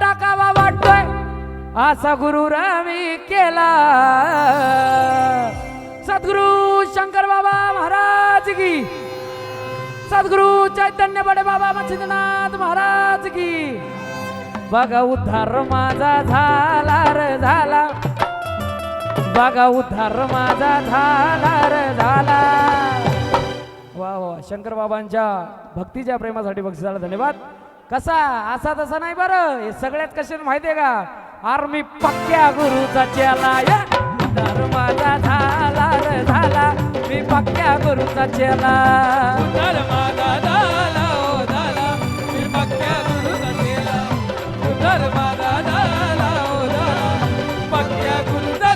टाकावा वाटतोय. असा गुरु रवी केला. सद्गुरु शंकर बाबा महाराज की. सद्गुरु चैतन्य बडे बाबा मच्छिंद्रनाथ महाराज की. बघा उद्धार माझा झाला रे झाला. बघा उद्धार माझा झाला रे झाला. वा वा. शंकर बाबांच्या भक्तीच्या प्रेमासाठी बक्षिसाला धन्यवाद. कसा? असा तसा नाही बरं. हे सगळ्यात कसे माहितीये का? आर मी पक्क्या गुरुचा चेला. या उद्धार माझा झाला रे झाला. मी पक्क्या गुरुचा चेला. उद्धार माझा झाला झाला. मी पक्क्या गुरुचा केला उद्धार माझा झाला पक्क्या गुरुचा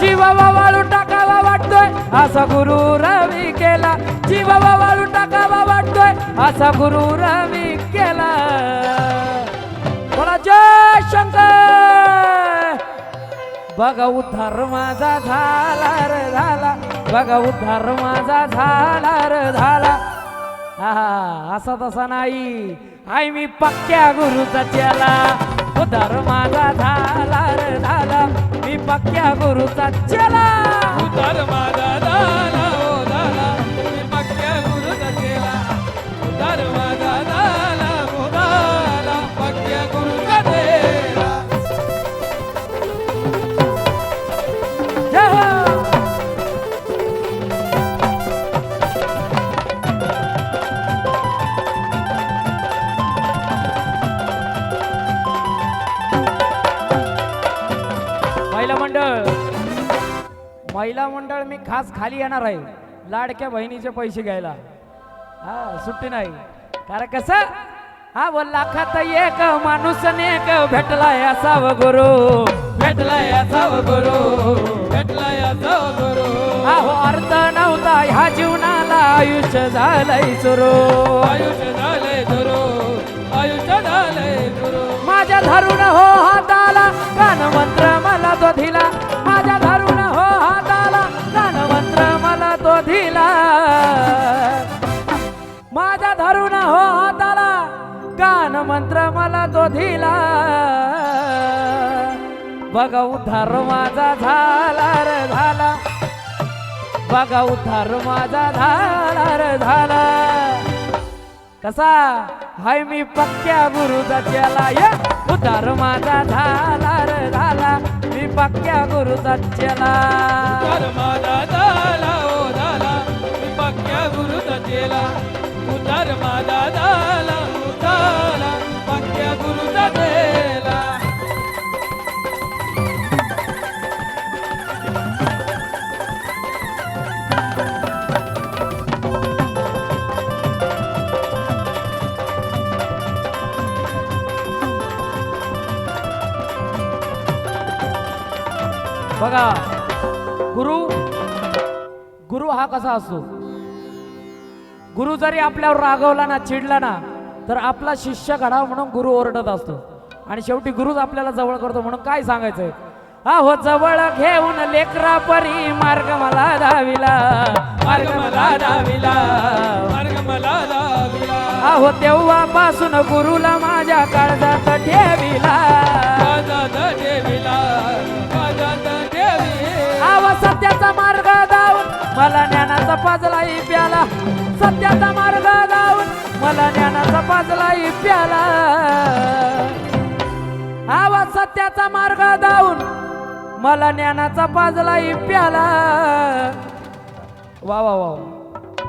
जीवावा वाळू टाकावा वाटतोय असा गुरु रवी केला. जीवावा वाळू टाकावा वाटतोय असा गुरु रवी जय शंकर. बघा उद्धार माझा झाला रे झाला. बघा उद्धार माझा झाला रे झाला. हा असा तसा नाही. आई मी पक्क्या गुरुचा चेला. उद्धार माझा झाला रे झाला. मी पक्क्या गुरुचा चेला. उद्धार माझा झाला. महिला मंडळ मी खास खाली येणार आहे. लाडक्या बहिणीचे पैसे घ्यायला. हा सुट्टी नाही. कारण कसं? हा व लाखात एक माणूस नेक भेटलाय असाव गुरु. भेटलाय असाव गुरु. भेटलाय असाव गुरु. अहो अर्थ नव्हता. ह्या जीवनाला आयुष्य झालंय सुरू. आयुष्य झालंय गुरु आयुष्य झालंय गुरु माझ्या धरून हो हाताला. कान मंत्र मला तो दिला. माझ्या धरून दिला. माझ्या धरून हो हाताला कान मंत्र मला तो दिला. बघा उद्धार माझा झाला रे झाला. बघा उद्धार माझा झाला रे झाला. कसा? हाय मी पक्क्या गुरुचा चेला या उद्धार माझा झाला रे झाला. मी पक्क्या गुरुचा चेला माझा झाला केला. उतार माझा झाला ओ झाला पक्क्या गुरुचा बघा गुरु गुरु हा कसा असतो? गुरु जरी आपल्यावर रागवला ना चिडला ना तर आपला शिष्य घडावा म्हणून गुरु ओरडत असतो. आणि शेवटी गुरुच आपल्याला जवळ करतो म्हणून काय सांगायचंय? अहो जवळ घेऊन लेकरा परी मार्ग मला दाविला मार्ग मला दाविला. मार्ग मला दाविला अहो तेव्हापासून गुरुला माझ्या काळजात ठेविला. देवीला माझा देवी आव सत्याचा मार्ग दावून मला ज्ञानाचा पाजलाही प्याला. सत्याचा मार्ग लावून मला ज्ञानाचा पाजलाही प्याला. आवाज सत्याचा मार्ग दावून मला ज्ञानाचा पाजलाही प्याला. वा वा वा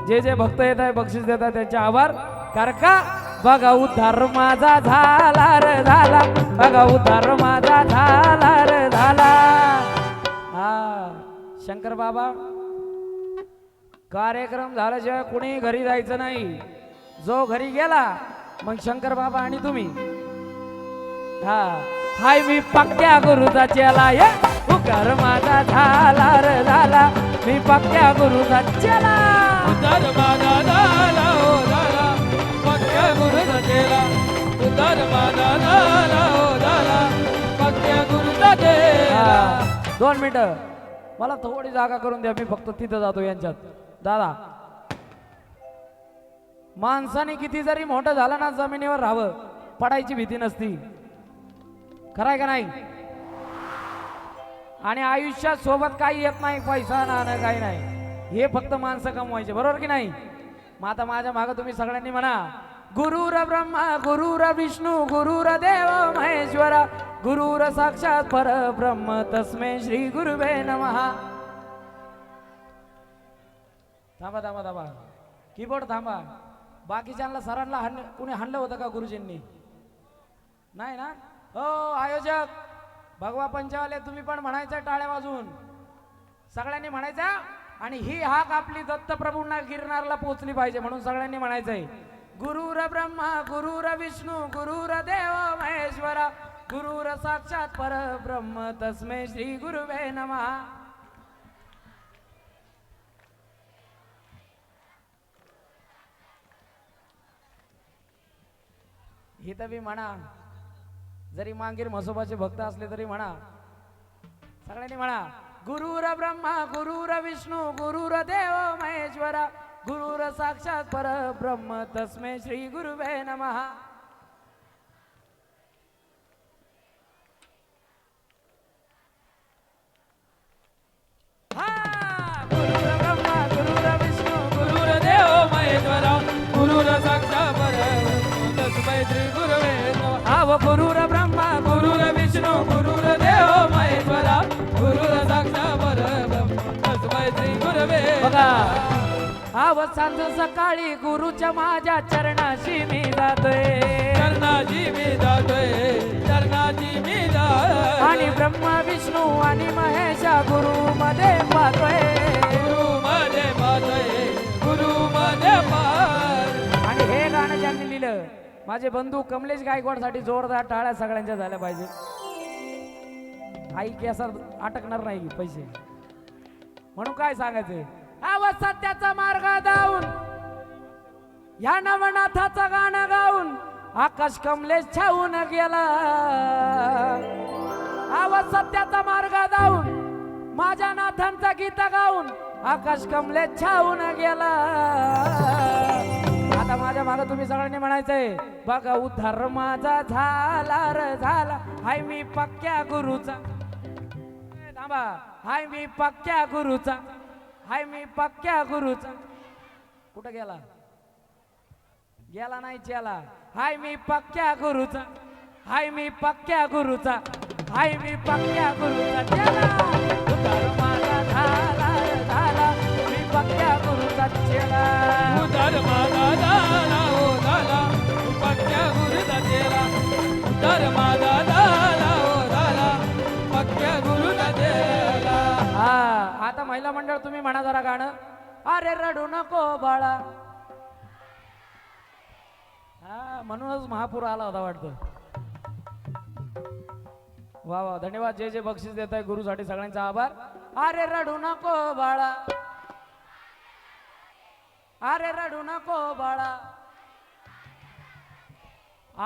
जे जे भक्त येत आहे बक्षीस देत आहे त्यांचे आभार. कारण का? बघा उद्धार माझा झाला रे झाला. बघा उद्धार माझा झाला रे झाला. हा शंकर बाबा कार्यक्रम झाल्याशिवाय कुणी घरी जायचं नाही जो घरी गेला मग शंकर बाबा आणि तुम्ही. हा हाय मी पक्क्या गुरुचा चेला ये उकार माझा झाला रे झाला. मी पक्क्या गुरुचा चेला उद्धार माझा झाला ओ झाला. पक्क्या गुरुचा केला उद्धार माझा झाला ओ झाला. पक्क्या गुरुचा हा, दोन मिनिट. मला थोडी जागा करून द्या मी फक्त तिथं जातो यांच्यात. दादा माणसाने किती जरी मोठं झालं ना जमिनीवर राहावं पडायची भीती नसती. खराय का नाही? आणि आयुष्यात सोबत काही येत नाही पैसा ना काही नाही. हे फक्त माणसं कमवायचे बरोबर की नाही? मग आता माझ्या मागं तुम्ही सगळ्यांनी म्हणा गुरुर ब्रह्मा गुरुर विष्णू गुरुर देव महेश्वरा गुरुर साक्षात परब्रह्म तस्मे श्री गुरुवे नमहा थांबा थांबा थांबा. कीबोर्ड थांबा. बाकीच्यांना सरांना हाण कुणी हाणलं होतं का गुरुजींनी? नाही ना? हो आयोजक. भगवा पंचावाले तुम्ही पण म्हणायचं टाळ्या वाजून. सगळ्यांनी म्हणायचं आणि ही हाक आपली दत्तप्रभूंना गिरणारला पोचली पाहिजे म्हणून सगळ्यांनी म्हणायचंय. गुरुर ब्रह्मा गुरुर विष्णू गुरुर देव महेश्वरा गुरुर साक्षात परब्रह्म तस्मे श्री गुरुवे नमः. हे तर मी म्हणा. जरी मांगीर म्हसोबाचे भक्त असले तरी म्हणा. सगळ्यांनी म्हणा गुरुर ब्रह्मा गुरुर विष्णू गुरुर देव महेश्वरा गुरुर साक्षात परब्रह्म तस्मे श्री गुरुवे नमः. आव गुरुर ब्रह्मा गुरुर विष्णू गुरुर देव महेश्वरा गुरुर साक्षात परब्रह्म तस्मै श्री गुरुवे बघा. आव सांज सकाळी गुरुच्या माझ्या चरणाशी मी जातोय. चरणाची मी जातोय चरणाची मी जातोय. आणि ब्रह्मा विष्णू आणि महेशा गुरु मध्ये पाहतोय गुरु मध्ये पाहतोय गुरु मध्ये पाहतोय आणि हे गाणं ज्यांनी लिहिलं माझे बंधू कमलेश गायकवाडसाठी जोरदार टाळ्या सगळ्यांच्या झाल्या पाहिजे. आई केसात अटकणार नाही पैसे. म्हणून काय सांगायचंय आवाज सत्याचा मार्ग धावून या नवनाथाचं गाणं गाऊन आकाश कमलेश छावून गेला. आवाज सत्याचा मार्ग धावून माझ्या नाथांचा गीत गाऊन आकाश कमलेश छावून गेला. माझ्या मागे तुम्ही सगळ्यांनी म्हणायचंय बघा उद्धार माझा झाला र झाला हाय मी पक्क्या गुरुचा. थांबा हाय मी पक्क्या गुरुचा हाय मी पक्क्या गुरुचा. कुठं गेला? गेला नाही चेला. हाय मी पक्क्या गुरुचा हाय मी पक्क्या गुरुचा हाय मी पक्क्या गुरुचा चेला. उद्धार माझा झाला झाला मी पक्क्या गुरुचा चेला. उदार माझा तर माझा झाला झाला पक्क्या हा आता महिला मंडळ तुम्ही म्हणा जरा गाणं. अरे रडू नको बाळा. हा म्हणूनच महापूर आला होता वाटतं. वा वा धन्यवाद. जे जे बक्षीस देत आहे गुरुसाठी सगळ्यांचा आभार. अरे रडू नको बाळा. अरे रडू नको बाळा.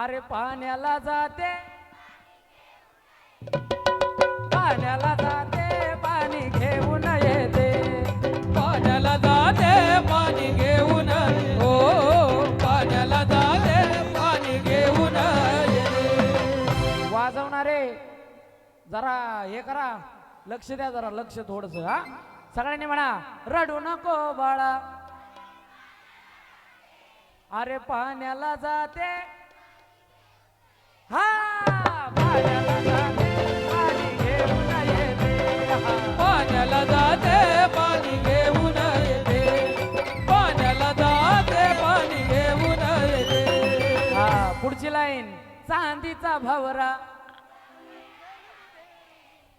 अरे पाण्याला जाते. पाण्याला जाते पाणी घेऊन येते. पाण्याला जाते पाणी घेऊन हो पाण्याला जाते पाणी घेऊन वाजवणारे जरा हे करा. लक्ष द्या जरा लक्ष थोडस हा. सगळ्यांनी म्हणा रडू नको बाळा. अरे पाण्याला जाते पुढची लाईन. चांदीचा भवरा.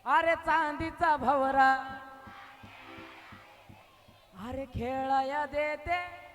अरे चांदीचा भवरा. अरे खेळाया देते.